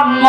জন্ম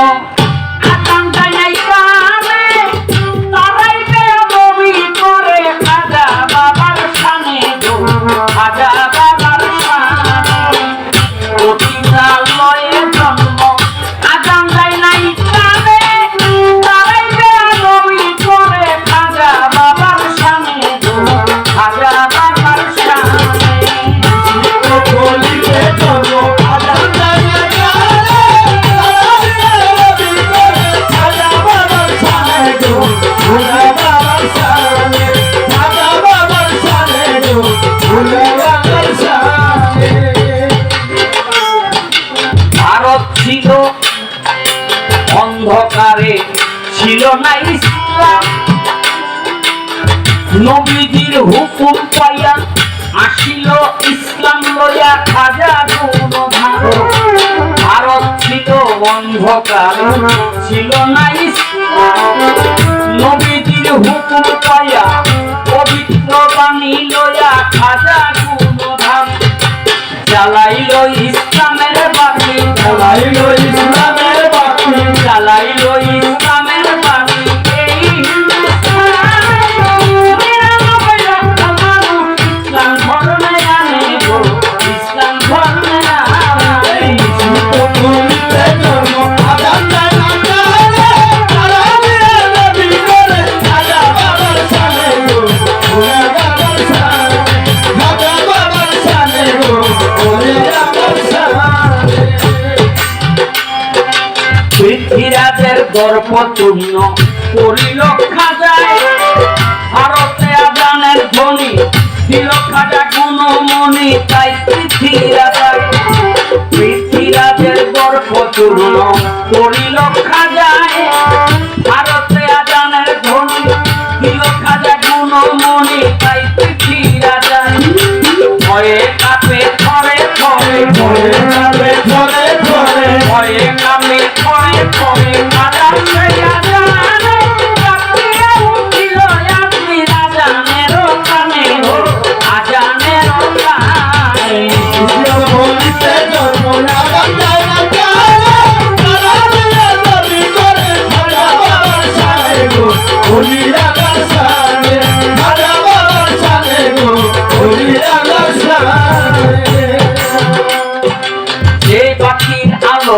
অন্ধকারে ছিল না ইসলাম। নবীজির হুকুম পাইয়া আসিল ইসলাম লইয়া খাজা ভারত ছিল অন্ধকারে, ছিল না ইসলাম। নবীজির হুকুম পাইয়া পবিত্র বাণী লইয়া খাজা গুণ চালাইল ইসলামের বাণী চালাইল পৃথিবীরাজের গর্ব চূর্ণ করিল খাজায় ভারতে আজানের ধ্বনি দিল খাজা মনি তাই পৃথিবীরাজায় পৃথিবীরাজের গর্ব চূর্ণ করিল খাজায় ভারতে আজানের ধ্বনি দিল খাজা মনি তাই পৃথিবীরাজায় ভয়ে কাপে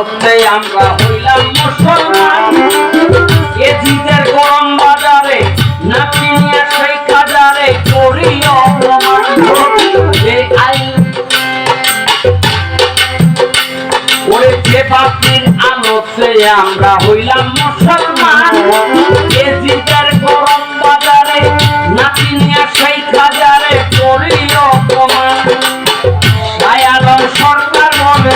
আলোতে আমরা হইলাম মুসলমান। গরম বাজারে নাচি নিয়ে সেই কাজারে করি অপমান। যে যে পাখির আলোতে আমরা হইলাম মুসলমান। এ জিদের গরম বাজারে নাচি নিয়ে সেই কাজারে করি অপমান। সরকার বলে